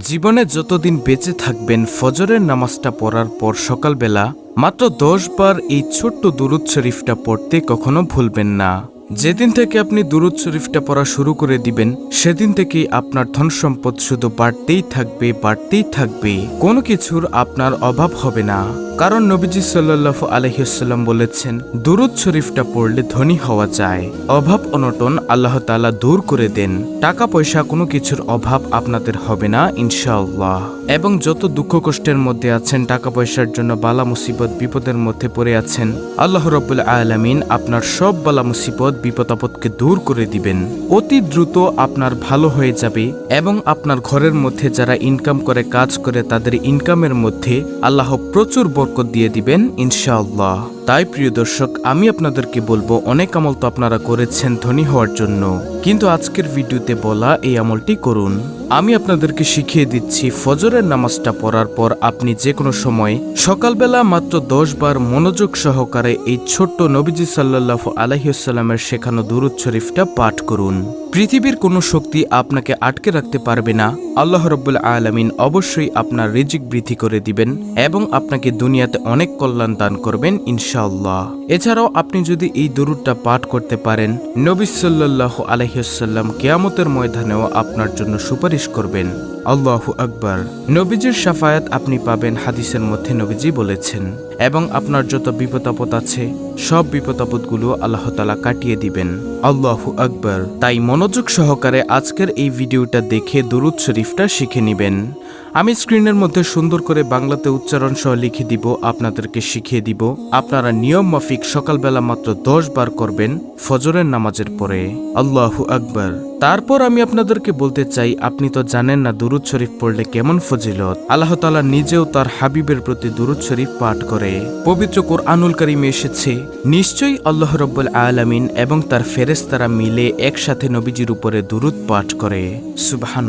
জীবনে যতদিন বেঁচে থাকবেন, ফজরের নামাজটা পড়ার পর সকালবেলা মাত্র দশ বার এই ছোট্ট দুরুদ শরীফটা পড়তে কখনো ভুলবেন না। যেদিন থেকে আপনি দুরুদ শরীফটা পড়া শুরু করে দিবেন, সেদিন থেকেই আপনার ধন সম্পদ শুধু বাড়তেই থাকবে বাড়তেই থাকবে। কোনো কিছুর আপনার অভাব হবে না। কারণ নবীজি সাল্লাহ আলহিসাল্লাম বলেছেন, দুরুদ শরীফটা পড়লে ধনী হওয়া যায়। অভাব অনটন আল্লাহ তাআলা দূর করে দেন। টাকা পয়সা কোনো কিছুর অভাব আপনাদের হবে না, ইনশাআল্লাহ। এবং যত দুঃখ কষ্টের মধ্যে আছেন, টাকা পয়সার জন্য বালা মুসিবত বিপদের মধ্যে পড়ে আছেন, আল্লাহ রব্বুল আলামিন আপনার সব বালা মুসিবত বিপদ আপদকে দূর করে দিবেন। অতি দ্রুত আপনার ভালো হয়ে যাবে এবং আপনার ঘরের মধ্যে যারা ইনকাম করে, কাজ করে, তাদের ইনকামের মধ্যে আল্লাহ প্রচুর বরকত দিয়ে দিবেন, ইনশাআল্লাহ। তাই প্রিয় দর্শক, আমি আপনাদেরকে বলব, অনেক আমল তো আপনারা করেছেন ধনী হওয়ার জন্য, কিন্তু আজকের ভিডিওতে বলা এই আমলটি করুন। আমি আপনাদেরকে শিখিয়ে দিচ্ছি, ফজরের নামাজটা পড়ার পর আপনি যে কোনো সময় সকালবেলা মাত্র দশ বার মনোযোগ সহকারে এই ছোট্ট নবীজি সাল্লাহ আলহিউসাল্লামের শেখানো দুরুদ শরীফটা পাঠ করুন। পৃথিবীর কোনো শক্তি আপনাকে আটকে রাখতে পারবে না। আল্লাহ রব্বুল আলমিন অবশ্যই আপনার রিজিক বৃদ্ধি করে দিবেন এবং আপনাকে দুনিয়াতে অনেক কল্যাণ দান করবেন ইনশাআল্লাহ। এছাড়াও আপনি যদি এই দরুদটা পাঠ করতে পারেন, নবী সাল্লাহ আলহ্লাম কেয়ামতের ময়দানেও আপনার জন্য সুপারিশ করবেন। আল্লাহু আকবার। নবীজির সাফায়াত আপনি পাবেন হাদিসের মধ্যে নবীজি বলেছেন। এবং আপনার যত বিপদাপদ আছে, সব বিপদাপদগুলো আল্লাহ তালা কাটিয়ে দিবেন। আল্লাহু আকবার। তাই মনোযোগ সহকারে আজকের এই ভিডিওটা দেখে দুরুৎ শরীফটা শিখে নেবেন। আমি স্ক্রিনের মধ্যে সুন্দর করে বাংলাতে উচ্চারণ সহ লিখে দিব, আপনাদেরকে শিখিয়ে দিব। আপনারা নিয়ম মাফিক সকালবেলা মাত্র দশ বার করবেন, ফজরের নামাজের পরে। আল্লাহু আকবার। তারপর আমি আপনাদেরকে বলতে চাই, আপনি তো জানেন না দুরুদ শরীফ পড়লে কেমন ফজিলত। আল্লাহ তালা নিজেও তার হাবিবের প্রতি দুরুদ শরীফ পাঠ করে। পবিত্র কোর কোরআনুল কারিমে এসেছে, নিশ্চয়ই আল্লাহ রব্বুল আলামিন এবং তার ফেরেশতারা মিলে একসাথে নবীজির উপরে দুরুদ পাঠ করে। সুবাহান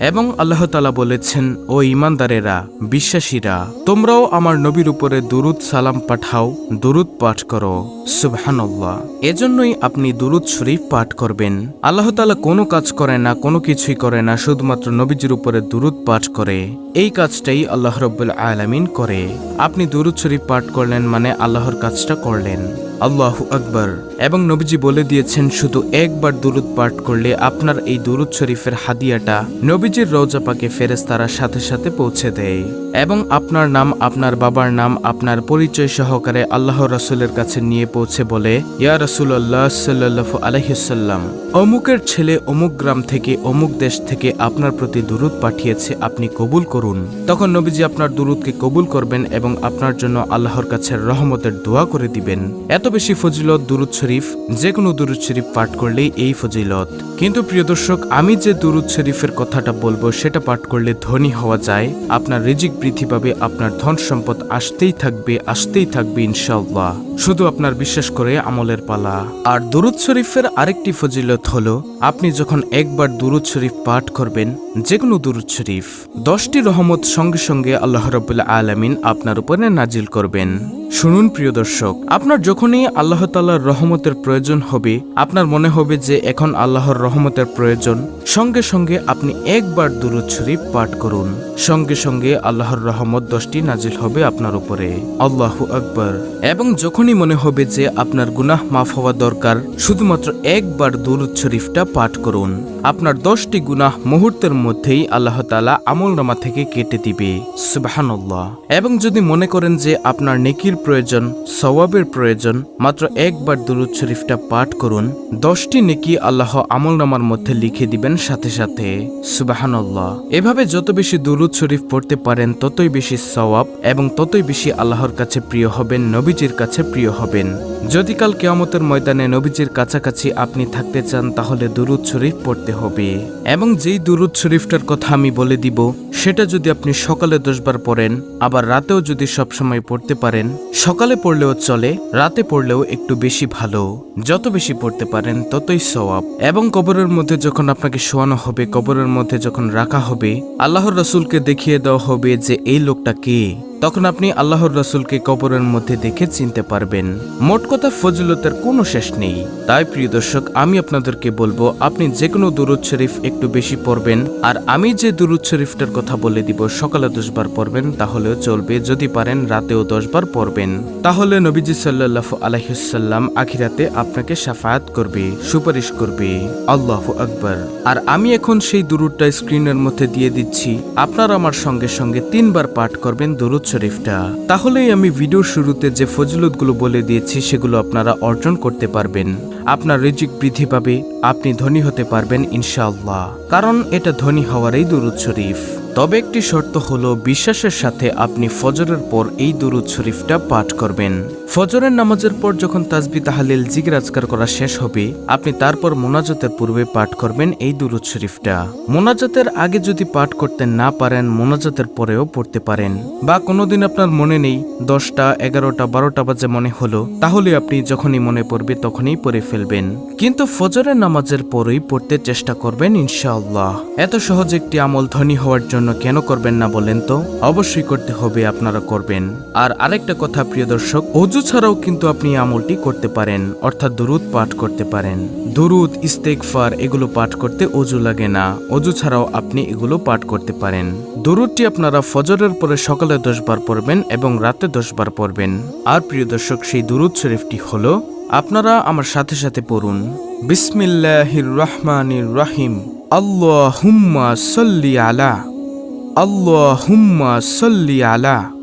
এবং আল্লাহ তালা বলেছেন ও ইমানদারেরা, বিশ্বাসীরা, তোমরাও আমার নবীর উপরে দুরুদ সালাম পাঠাও, দুরুদ পাঠ করো। সুবহানাল্লাহ। এজন্যই আপনি দুরুদ শরীফ পাঠ করবেন। আল্লাহ তালা কোনো কাজ করে না, কোনো কিছুই করে না, শুধুমাত্র নবীজির উপরে দুরুদ পাঠ করে। এই কাজটাই আল্লাহ রব্বুল আলামিন করে। আপনি দুরুদ শরীফ পাঠ করলেন মানে আল্লাহর কাজটা করলেন। আল্লাহ আকবর। এবং নবীজি বলে দিয়েছেন, শুধু একবার দুরুদ পাঠ করলে আপনার এই দুরুদ শরীফের হাদিয়াটা নবীজির রৌজা পাকে ফেরেস তারা সাথে সাথে পৌঁছে দেয়। এবং আপনার নাম, আপনার বাবার নাম, আপনার পরিচয় সহকারে আল্লাহ রসুলের কাছে নিয়ে পৌঁছে বলে, ইয়া রসুল্লাহ সাল্লাহ আলহিসাল্লাম অমুকের ছেলে অমুক গ্রাম থেকে, অমুক দেশ থেকে আপনার প্রতি দুরুদ পাঠিয়েছে, আপনি কবুল করুন। তখন নবীজি আপনার দুরুদকে কবুল করবেন এবং আপনার জন্য আল্লাহর কাছে রহমতের দোয়া করে দিবেন। এত বেশি ফজিলত দুরুদ শরীফ যে কোনো দুরুদ শরীফ পাঠ করলেই এই ফজিলত। কিন্তু প্রিয় দর্শক, আমি যে দুরুদ শরীফের কথাটা বলব, সেটা পাঠ করলে ধনী হওয়া যায়, আপনার রিজিক বৃদ্ধি পাবে, আপনার ধন সম্পদ আসতেই থাকবে আসতেই থাকবে ইনশাল্লাহ শুধু আপনার বিশ্বাস করে আমলের পালা। আর দুরুদ শরীফের আরেকটি ফজিলত হলো, আপনি যখন একবার দুরুদ শরীফ পাঠ করবেন যে কোনো দুরুদ শরীফ, দশটি রহমত সঙ্গে সঙ্গে আল্লাহ রবুল্লা আলামিন আপনার উপরে নাজিল করবেন। শুনুন প্রিয় দর্শক, আপনার যখনই আল্লাহ তাল্লাহর রহমতের প্রয়োজন হবে, আপনার মনে হবে যে এখন আল্লাহর রহমতের প্রয়োজন। সঙ্গে সঙ্গে আপনি একবার দুরুদ শরীফ পাঠ করুন। সঙ্গে সঙ্গে আল্লাহর রহমত দশটি নাজিল হবে আপনার উপরে। আল্লাহ আকবর। এবং যখনই মনে হবে যে আপনার গুনাহ মাফ হওয়া দরকার। শুধুমাত্র একবার দুরুদ শরীফটা পাঠ করুন। আপনার দশটি গুনাহ মুহূর্তের মধ্যেই আল্লাহ তালা আমল নামা থেকে কেটে দিবে। সুবাহান্লাহ এবং যদি মনে করেন যে আপনার নেকির প্রয়োজন, সওয়াবের প্রয়োজন, মাত্র একবার দুরুদ শরীফটা পাঠ করুন, দশটি নেকি আল্লাহ আমল নামার মধ্যে লিখে দিবেন সাথে সাথে। সুবাহান্লাহ এভাবে যত বেশি দুরুদ শরীফ পড়তে পারেন, ততই বেশি সওয়াব এবং ততই বেশি আল্লাহর কাছে প্রিয় হবেন, নবীজির কাছে প্রিয় হবেন। যদি কাল কেয়ামতের ময়দানে নবীজির কাছাকাছি আপনি থাকতে চান, তাহলে দুরুদ শরীফ পড়তে হবে। এবং যেই দুরুদ শরীফটার কথা আমি বলে দিব, সেটা যদি আপনি সকালে দশবার পড়েন, আবার রাতেও যদি সবসময় পড়তে পারেন, সকালে পড়লেও চলে, রাতে পড়লেও একটু বেশি ভালো। যত বেশি পড়তে পারেন, ততই সওয়াব। এবং কবরের মধ্যে যখন আপনাকে শোয়ানো হবে, কবরের মধ্যে যখন রাখা হবে, আল্লাহর রসুলকে দেখিয়ে দেওয়া হবে যে, এই লোকটা কে? তখন আপনি আল্লাহর রসুলকে কবরের মধ্যে দেখে চিনতে পারবেন। মোট কথা ফজিলতের কোনো শেষ নেই। তাই প্রিয় দর্শক, আমি আপনাদেরকে বলব, আপনি যে কোনো দুরুদ শরীফ একটু বেশি পড়বেন, আর আমি যে দুরুদ শরীফটার কথা বলে দিব, সকালে দশবার পড়বেন, তাহলেও চলবে। যদি পারেন, রাতেও দশবার পড়বেন। তাহলে নবীজি সাল্লাহ আলহিসাল্লাম আখিরাতে আপনাকে সাফায়াত করবে, সুপারিশ করবে। আল্লাহ আকবর। আর আমি এখন সেই দুরুদটা স্ক্রিনের মধ্যে দিয়ে দিচ্ছি। আপনারা আমার সঙ্গে সঙ্গে তিনবার পাঠ করবেন দুরুদ শরীফটা। তাহলেই আমি ভিডিওর শুরুতে যে ফজিলতগুলো বলে দিয়েছি, সেগুলো আপনারা অর্জন করতে পারবেন। আপনার রিজিক বৃদ্ধি পাবে, আপনি ধনী হতে পারবেন, ইনশাআল্লাহ। কারণ এটা ধনী হওয়ারই দুরুদ শরীফ। তবে একটি শর্ত হলো বিশ্বাসের সাথে আপনি ফজরের পর এই দুরুদ শরীফটা পাঠ করবেন। ফজরের নামাজের পর যখন তাজবি তাহালিল জিগরাজকার করা শেষ হবে, আপনি তারপর মোনাজাতের পূর্বে পাঠ করবেন এই দুরুদ শরীফটা। মোনাজাতের আগে যদি পাঠ করতে না পারেন, মোনাজাতের পরেও পড়তে পারেন। বা কোনোদিন আপনার মনে নেই, দশটা, এগারোটা, বারোটা বাজে মনে হলো, তাহলে আপনি যখনই মনে পড়বে তখনই পড়ে ফেলবেন। কিন্তু ফজরের নামাজের পরেই পড়তে চেষ্টা করবেন ইনশাআল্লাহ। এত সহজ একটি আমল ধনী হওয়ার জন্য কেন করবেন না বলেন তো? অবশ্যই করতে হবে, আপনারা করবেন। আর আরেকটা কথা, প্রিয় দর্শক, অজু ছাড়াও কিন্তু আপনি আমলটি করতে পারেন, অর্থাৎ দুরুদ পাঠ করতে পারেন। দুরুদ ইস্তেকফার এগুলো পাঠ করতে অজু লাগে না। অজু ছাড়াও আপনি এগুলো পাঠ করতে পারেন। দুরুদটি আপনারা ফজরের পরে সকালে দশবার পড়বেন এবং রাতে দশবার পড়বেন। আর প্রিয় দর্শক, সেই দুরুদ শরীফটি হলো, আপনারা আমার সাথে সাথে পড়ুন। বিসমিল্লাহির রহমানির রহিম। আল্লাহুম্মা সাল্লি আলা আল্লাহুম্মা সাল্লি আলা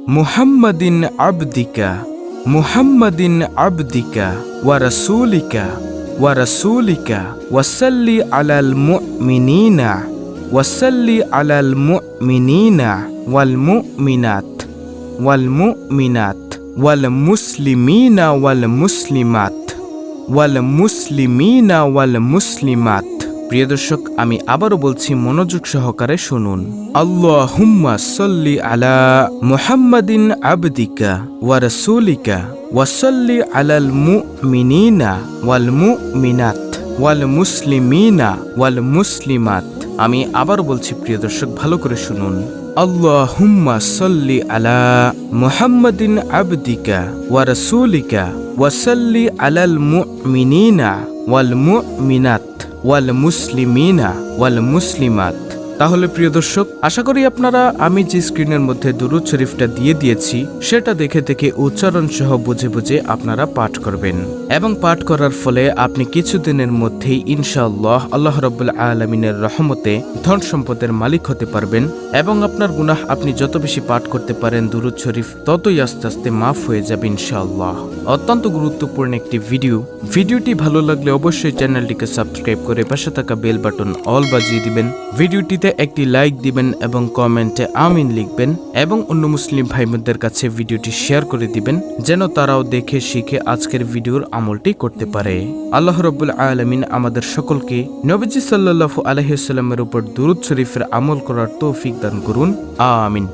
মুহাম্মাদিন আবদিকা মুহাম্মাদিন আবদিকা ওয়া রাসূলিকা ওয়া রাসূলিকা ওয়াসাল্লি আলাল মুমিনিনা ওয়াসাল্লি আলাল মুমিনিনা ওয়াল মুমিনাত ওয়াল মুমিনাত ওয়াল মুসলিমিনা ওয়াল প্রিয় দর্শক, আমি আবারও বলছি মনোযোগ সহকারে শুনুন। আল্লাহুম্মা সাল্লি আলা আবদিকা ওয়া রাসূলিকা ওয়া সাল্লি আলাল ওয়াল মুসলিমিনা ওয়াল মুসলিমাত। আমি আবার বলছি, প্রিয় দর্শক, ভালো করে শুনুন। আল্লাহুম্মা সাল্লি আলা মুহাম্মাদিন আবদিকা ওয়া রাসূলিকা ওয়া সাল্লি আলাল ওয়াল মুসলিমিনা ওয়াল মুসলিমাত তাহলে প্রিয় দর্শক, আশা করি আপনারা আমি যে স্ক্রিনের মধ্যে দুরুদ শরীফটা দিয়ে দিয়েছি, সেটা দেখে দেখে উচ্চারণ সহ বুঝে বুঝে আপনারা পাঠ করবেন। এবং পাঠ করার ফলে আপনি কিছুদিনের মধ্যেই ইনশাআল্লাহ আল্লাহ রব্বুল আলমিনের রহমতে ধন সম্পদের মালিক হতে পারবেন এবং আপনার গুনাহ আপনি যত বেশি পাঠ করতে পারেন দুরুদ শরীফ, ততই আস্তে আস্তে মাফ হয়ে যাবে ইনশাআল্লাহ। অত্যন্ত গুরুত্বপূর্ণ একটি ভিডিও। ভিডিওটি ভালো লাগলে অবশ্যই চ্যানেলটিকে সাবস্ক্রাইব করে পাশে থাকা বেল বাটন অল বাজিয়ে দিবেন। ভিডিওটিতে একটি লাইক দিবেন এবং কমেন্টে আমিন লিখবেন এবং অন্য মুসলিম ভাইবোনদের কাছে ভিডিওটি শেয়ার করে দিবেন, যেন তারাও দেখে শিখে আজকের ভিডিওর আমলটি করতে পারে। আল্লাহ রব্বুল আলমিন আমাদের সকলকে নবীজি সাল্লাল্লাহু আলহিসাল্লামের উপর দুরুদ শরীফের আমল করার তৌফিক দান করুন। আমিন।